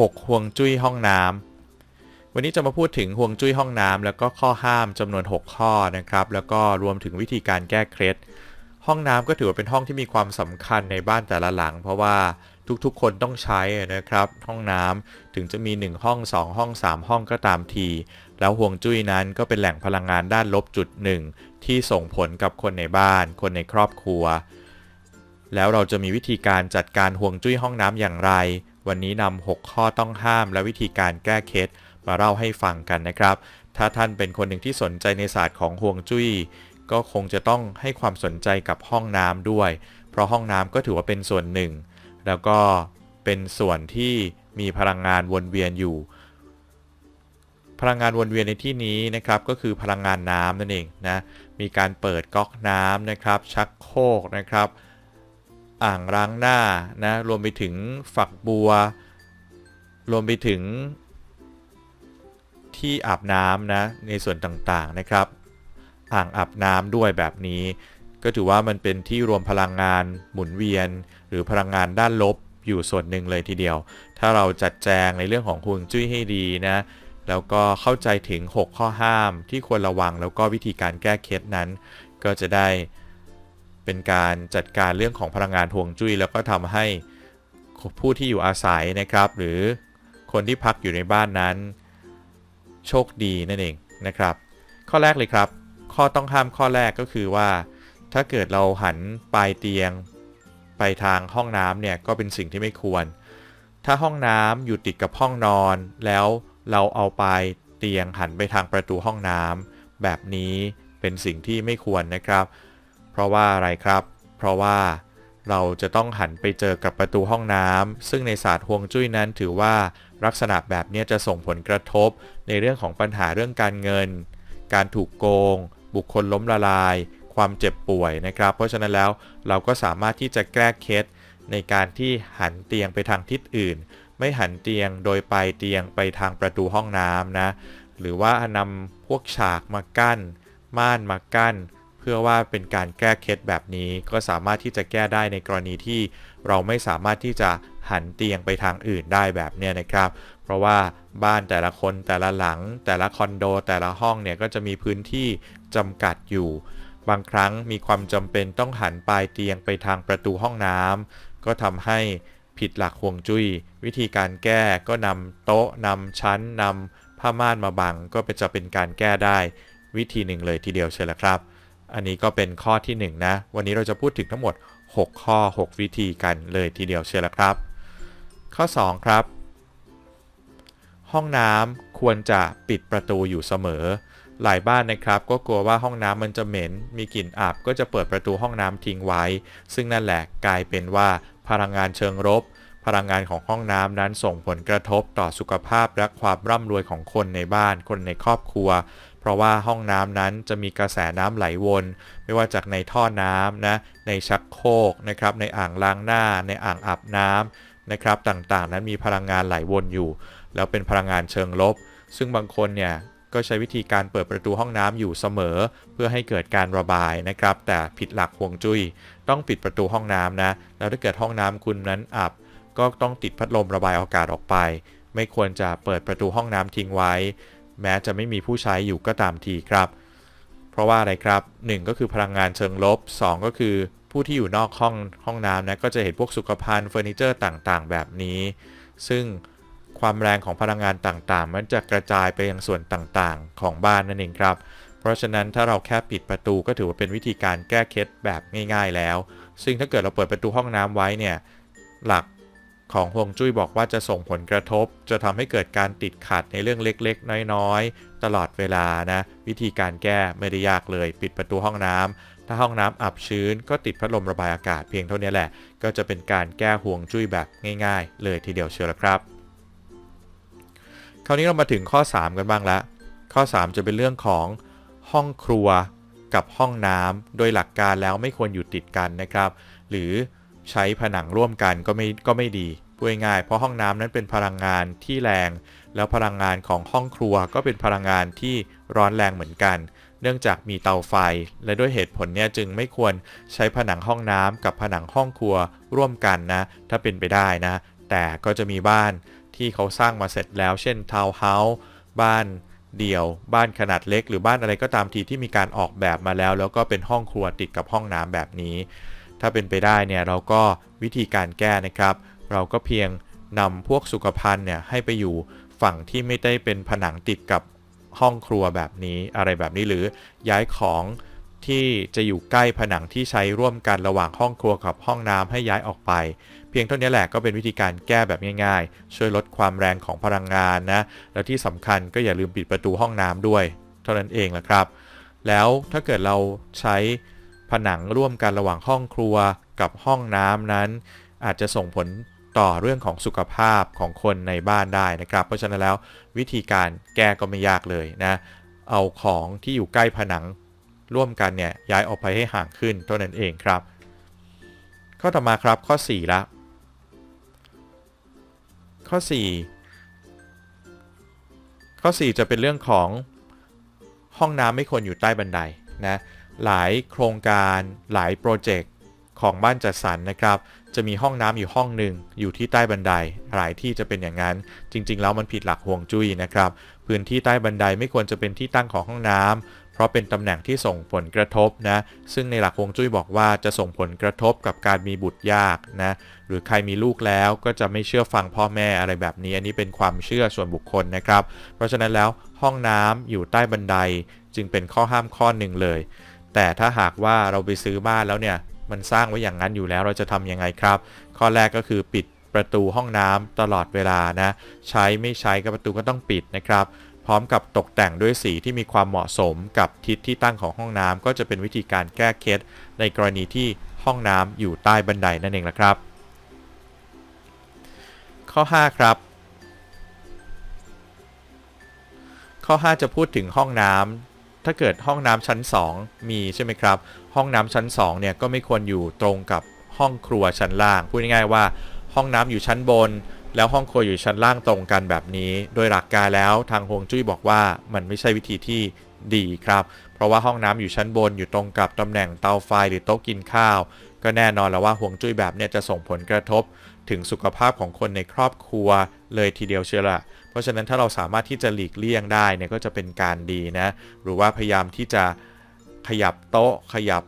6ห่วงจุ้ยห้องน้ำวันนี้จะมาพูดถึงห่วงจุ้ยห้องน้ำแล้วก็ข้อห้ามจำนวน 6 ข้อนะครับ แล้วก็รวมถึงวิธีการแก้เคล็ดห้องน้ำก็ถือว่าเป็นห้องที่มีความสำคัญในบ้านแต่ละหลัง เพราะว่าทุกๆ คนต้องใช้นะครับ ห้องน้ำถึงจะมี 1 ห้อง 2 ห้อง 3 ห้องก็ตามที แล้วห่วงจุ้ยนั้นก็เป็นแหล่งพลังงานด้านลบจุดหนึ่งที่ส่งผลกับคนในบ้าน คนในครอบครัว แล้วเราจะมีวิธีการจัดการห่วงจุ้ยห้องน้ำอย่างไร วันนี้นำ6ข้อต้องห้ามและวิธีการแก้เคล็ดมาเล่าให้ฟังกันนะครับ ถ้าท่านเป็นคนหนึ่งที่สนใจในศาสตร์ของห่วงจุ้ยก็คงจะต้องให้ความสนใจกับห้องน้ำด้วย เพราะห้องน้ำก็ถือว่าเป็นส่วนหนึ่ง แล้วก็เป็นส่วนที่มีพลังงานวนเวียนอยู่ พลังงานวนเวียนในที่นี้นะครับก็คือพลังงานน้ำนั่นเองนะ มีการเปิดก๊อกน้ำนะครับ ชักโครกนะครับ อ่างล้างหน้านะรวมไปถึงฝักบัว รวมไปถึง ที่อาบน้ำนะในส่วนต่างๆนะครับ อ่างอาบน้ำด้วยแบบนี้ ก็ถือว่ามันเป็นที่รวมพลังงานหมุนเวียน หรือพลังงานด้านลบอยู่ส่วนหนึ่งเลยทีเดียว ถ้าเราจัดแจงในเรื่องของฮวงจุ้ยให้ดีนะแล้วก็เข้าใจถึง 6 ข้อห้ามที่ควรระวังแล้วก็วิธีการแก้เคล็ดนั้น ก็จะได้ เป็นการจัดการเรื่องของพลังงานฮวงจุ้ย แล้วก็ทำให้ผู้ที่อยู่อาศัยนะครับ หรือคนที่พักอยู่ในบ้านนั้น โชคดีนั่นเองนะครับ ข้อแรกเลยครับ ข้อต้องห้ามข้อแรกก็คือว่า ถ้าเกิดเราหันปลายเตียง ไปทางห้องน้ำเนี่ยก็เป็นสิ่งที่ไม่ควร ถ้าห้องน้ำอยู่ติดกับห้องนอน แล้วเราเอาปลายเตียงหันไปทางประตูห้องน้ำแบบนี้เป็นสิ่งที่ไม่ควรนะครับเราะว่าอะไรครับ เพราะว่าเราจะต้องหันไปเจอกับประตูห้องน้ำซึ่งในศาสตร์ฮวงจุ้ยนั้นถือว่าลักษณะแบบนี้จะส่งผลกระทบ ในเรื่องของปัญหาเรื่องการเงิน การถูกโกง บุคคลล้มละลาย ความเจ็บป่วยนะครับ เพราะฉะนั้นแล้วเราก็สามารถที่จะแก้เคล็ดในการที่หันเตียงไปทางทิศอื่น ไม่หันเตียงโดยปลายเตียงไปทางประตูห้องน้ำนะ หรือว่านำพวกฉากมากั้น ม่านมากั้น เพื่อว่าเป็นการแก้เคล็ดแบบนี้ก็สามารถที่จะแก้ได้ในกรณีที่เราไม่สามารถที่จะหันเตียงไปทางอื่นได้แบบเนี้ยนะครับ เพราะว่าบ้านแต่ละคนแต่ละหลัง แต่ละคอนโด แต่ละห้องเนี่ยก็จะมีพื้นที่จำกัดอยู่ บางครั้งมีความจำเป็นต้องหันปลายเตียงไปทางประตูห้องน้ำก็ทำให้ผิดหลักห่วงจุย้ย วิธีการแก้ก็นำโต๊ะนำชั้นนำผ้าม่านมาบังก็เป็นจะเป็นการแก้ได้ วิธีหนึ่งเลยทีเดียวเชียวละครับ อันนี้ก็เป็นข้อที่1นนะ วันนี้เราจะพูดถึงทั้งหมด 6 ข้อ 6 วิธีกันเลยทีเดียวเชียวละครับ ข้อ 2 ครับ ห้องน้ำควรจะปิดประตูอยู่เสมอ หลายบ้านนะครับก็กลัวว่าห้องน้ำมันจะเหม็น มีกลิ่นอับก็จะเปิดประตูห้องน้ำทิ้งไว้ ซึ่งนั่นแหละกลายเป็นว่าพลังงานเชิงรบพลังงานของห้องน้ำนั้นส่งผลกระทบต่อสุขภาพและความร่ำรวยของคนในบ้าน คนในครอบครัว เพราะว่าห้องน้ำนั้นจะมีกระแสน้ำไหลวน ไม่ว่าจากในท่อน้ำนะในชักโครกนะครับในอ่างล้างหน้า ในอ่างอาบน้ำนะครับต่างๆ นั้นมีพลังงานไหลวนอยู่ แล้วเป็นพลังงานเชิงลบ ซึ่งบางคนเนี่ยก็ใช้วิธีการเปิดประตูห้องน้ำอยู่เสมอ เพื่อให้เกิดการระบายนะครับ แต่ผิดหลักห่วงจุย้ย ต้องปิดประตูห้องน้ำนะ แล้วถ้าเกิดห้องน้ำคุณนั้นอับ ก็ต้องติดพัดลมระบายอากาศออกไป ไม่ควรจะเปิดประตูห้องน้ำทิ้งไว้ แม้จะไม่มีผู้ใช้อยู่ก็ตามทีครับ เพราะว่าอะไรครับ 1 ก็คือพลังงานเชิงลบ 2 ก็คือผู้ที่อยู่นอกห้องห้องน้ำนะก็จะเห็นพวกสุขภัณฑ์เฟอร์นิเจอร์ต่างๆ แบบนี้ ซึ่งความแรงของพลังงานต่างๆ มันจะกระจายไปยังส่วนต่างๆ ของบ้านนั่นเองครับ เพราะฉะนั้นถ้าเราแค่ปิดประตูก็ถือว่าเป็นวิธีการแก้เคล็ดแบบง่าย ๆ แล้ว ซึ่งถ้าเกิดเราเปิดประตูห้องน้ำไว้เนี่ยหลัก ของฮวงจุ้ยบอกว่าจะส่งผลกระทบ จะทำให้เกิดการติดขัดในเรื่องเล็กๆ น้อยๆ ตลอดเวลานะ วิธีการแก้ไม่ได้ยากเลย ปิดประตูห้องน้ำถ้าห้องน้ำอับชื้น ก็ติดพัดลมระบายอากาศเพียงเท่านี้แหละ ก็จะเป็นการแก้ห่วงจุ้ยแบบง่ายๆ เลยทีเดียวเชียวละครับ คราวนี้เรามาถึงข้อ 3 กันบ้างละ ข้อ 3 จะเป็นเรื่องของห้องครัวกับห้องน้ำโดยหลักการแล้วไม่ควรอยู่ติดกันนะครับ หรือ ใช้ผนังร่วมกันก็ไม่ก็ไม่ดีพูดง่ายเพราะห้องน้ำนั้นเป็นพลังงานที่แรง แล้วพลังงานของห้องครัวก็เป็นพลังงานที่ร้อนแรงเหมือนกัน เนื่องจากมีเตาไฟ และด้วยเหตุผลเนี่ยจึงไม่ควรใช้ผนังห้องน้ำกับผนังห้องครัวร่วมกันนะ ถ้าเป็นไปได้นะ แต่ก็จะมีบ้านที่เขาสร้างมาเสร็จแล้วเช่นทาวน์เฮาส์บ้านเดี่ยว บ้านขนาดเล็ก หรือบ้านอะไรก็ตามทีที่มีการออกแบบมาแล้ว แล้วก็เป็นห้องครัวติดกับห้องน้ำแบบนี้ ถ้าเป็นไปได้เนี่ยเราก็วิธีการแก้นะครับ เราก็เพียงนำพวกสุขภัณฑ์เนี่ยให้ไปอยู่ฝั่งที่ไม่ได้เป็นผนังติดกับห้องครัวแบบนี้อะไรแบบนี้หรือย้ายของที่จะอยู่ใกล้ผนังที่ใช้ร่วมกันระหว่างห้องครัวกับห้องน้ำให้ย้ายออกไป เพียงเท่านี้แหละก็เป็นวิธีการแก้แบบง่ายๆ ช่วยลดความแรงของพลังงานนะแล้วที่สำคัญก็อย่าลืมปิดประตูห้องน้ำด้วย เท่านั้นเองแหละครับ แล้วถ้าเกิดเราใช้ ผนังร่วมกันระหว่างห้องครัวกับห้องน้ำนั้น อาจจะส่งผลต่อเรื่องของสุขภาพของคนในบ้านได้นะครับ เพราะฉะนั้นแล้ววิธีการแก้ก็ไม่ยากเลยนะ เอาของที่อยู่ใกล้ผนังร่วมกันเนี่ยย้ายออกไปให้ห่างขึ้นเท่านั้นเองครับ ข้อต่อมาครับข้อ 4 ละ ข้อ 4 ข้อ 4 จะเป็นเรื่องของห้องน้ำไม่ควรอยู่ใต้บันไดนะ หลายโครงการหลายโปรเจกต์ของบ้านจัดสรรนะครับ จะมีห้องน้ำอยู่ห้องหนึ่งอยู่ที่ใต้บันได หลายที่จะเป็นอย่างนั้น จริง ๆ แล้วมันผิดหลักห่วงจุ้ยนะครับ พื้นที่ใต้บันไดไม่ควรจะเป็นที่ตั้งของห้องน้ำเพราะเป็นตำแหน่งที่ส่งผลกระทบนะ ซึ่งในหลักห่วงจุ้ยบอกว่าจะส่งผลกระทบกับการมีบุตรยากนะ หรือใครมีลูกแล้วก็จะไม่เชื่อฟังพ่อแม่อะไรแบบนี้ อันนี้เป็นความเชื่อส่วนบุคคลนะครับ เพราะฉะนั้นแล้วห้องน้ำอยู่ใต้บันไดจึงเป็นข้อห้ามข้อหนึ่งเลย แต่ถ้าหากว่าเราไปซื้อบ้านแล้วเนี่ย มันสร้างไว้อย่างนั้นอยู่แล้วเราจะทำยังไงครับ ข้อแรกก็คือปิดประตูห้องน้ำตลอดเวลานะ ใช้ไม่ใช้ก็ประตูก็ต้องปิดนะครับ พร้อมกับตกแต่งด้วยสีที่มีความเหมาะสมกับทิศที่ตั้งของห้องน้ำก็จะเป็นวิธีการแก้เคล็ดในกรณีที่ห้องน้ำอยู่ใต้บันไดนั่นเองละครับ ข้อ 5 ครับ ข้อ 5 จะพูดถึงห้องน้ำ ถ้าเกิดห้องน้ำชั้น 2 มีใช่ไหมครับ ห้องน้ำชั้น2เนี่ยก็ไม่ควรอยู่ตรงกับห้องครัวชั้นล่าง พูดง่ายๆว่า ห้องน้ำอยู่ชั้นบน แล้วห้องครัวอยู่ชั้นล่างตรงกันแบบนี้ โดยหลักการแล้วทางฮวงจุ้ยบอกว่ามันไม่ใช่วิธีที่ดีครับ เพราะว่าห้องน้ำอยู่ชั้นบนอยู่ตรงกับตำแหน่งเตาไฟหรือโต๊ะกินข้าว ก็แน่นอนแล้วว่าฮวงจุ้ยแบบเนี้จะส่งผลกระทบถึงสุขภาพของคนในครอบครัวเลยทีเดียวเชียวละเพราะฉะนั้นถ้าเราสามารถที่จะหลีกเลี่ยงได้เนี่ยก็จะเป็นการดีนะ หรือว่าพยายามที่จะขยับโต๊ะขยับ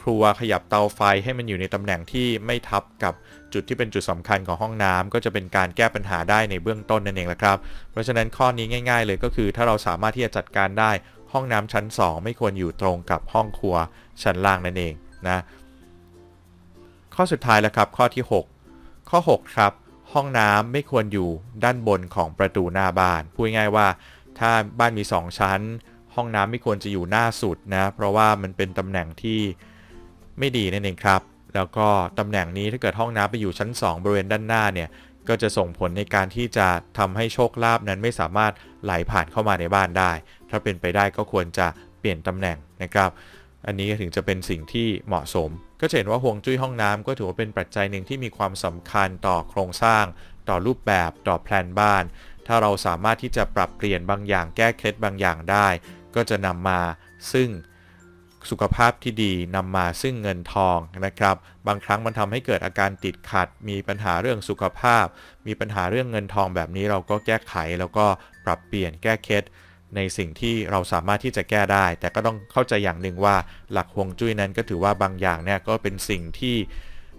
ครัวขยับเตาไฟให้มันอยู่ในตำแหน่งที่ไม่ทับกับจุดที่เป็นจุดสำคัญของห้องน้ำก็จะเป็นการแก้ปัญหาได้ในเบื้องต้นนั่นเองละครับ เพราะฉะนั้นข้อนี้ง่าย ๆ เลยก็คือ ถ้าเราสามารถที่จะจัดการได้ห้องน้ำชั้น 2 ไม่ควรอยู่ตรงกับห้องครัวชั้นล่างนั่นเองนะ ข้อสุดท้ายแล้วครับ ข้อที่ 6 ข้อ 6 ครับ ห้องน้ำไม่ควรอยู่ด้านบนของประตูหน้าบ้าน พูดง่ายว่า ถ้าบ้านมี 2 ชั้น ห้องน้ำไม่ควรจะอยู่หน้าสุดนะ เพราะว่ามันเป็นตำแหน่งที่ไม่ดีนั่นเองครับ แล้วก็ตำแหน่งนี้ถ้าเกิดห้องน้ำไปอยู่ชั้น 2 บริเวณด้านหน้าเนี่ยก็จะส่งผลในการที่จะทำให้โชคลาภนั้นไม่สามารถไหลผ่านเข้ามาในบ้านได้ ถ้าเป็นไปได้ก็ควรจะเปลี่ยนตำแหน่งนะครับ อันนี้ถึงจะเป็นสิ่งที่เหมาะสม ก็จะเห็นว่าห่วงจุ้ยห้องน้ำก็ถือว่าเป็นปัจจัยหนึ่งที่มีความสำคัญต่อโครงสร้าง ต่อรูปแบบต่อแผนบ้าน ถ้าเราสามารถที่จะปรับเปลี่ยนบางอย่างแก้เคล็ดบางอย่างได้ ก็จะนำมาซึ่งสุขภาพที่ดีนำมาซึ่งเงินทองนะครับ บางครั้งมันทำให้เกิดอาการติดขัด มีปัญหาเรื่องสุขภาพ มีปัญหาเรื่องเงินทองแบบนี้เราก็แก้ไขแล้วก็ปรับเปลี่ยนแก้เคล็ด ในสิ่งที่เราสามารถที่จะแก้ได้ แต่ก็ต้องเข้าใจอย่างหนึ่งว่าหลักฮวงจุ้ยนั้นก็ถือว่าบางอย่างเนี่ยก็เป็นสิ่งที่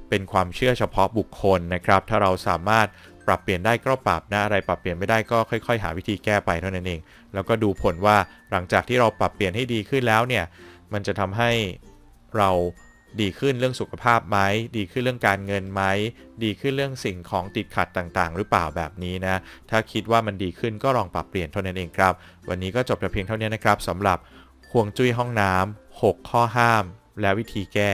เป็นความเชื่อเฉพาะบุคคลนะครับ ถ้าเราสามารถปรับเปลี่ยนได้ก็ปรับนะอะไรปรับเปลี่ยนไม่ได้ก็ค่อย ๆ หาวิธีแก้ไปเท่านั้นเอง แล้วก็ดูผลว่าหลังจากที่เราปรับเปลี่ยนให้ดีขึ้นแล้วเนี่ยมันจะทำให้เรา ดีขึ้นเรื่องสุขภาพไหมดีขึ้นเรื่องการเงินไหมดีขึ้นเรื่องสิ่งของติดขัดต่างๆ หรือเปล่าแบบนี้นะ ถ้าคิดว่ามันดีขึ้นก็ลองปรับเปลี่ยนเท่านั้นเองครับ วันนี้ก็จบแต่เพียงเท่านี้นะครับสำหรับห่วงจุ้ยห้องน้ำ6ข้อห้าม และวิธีแก้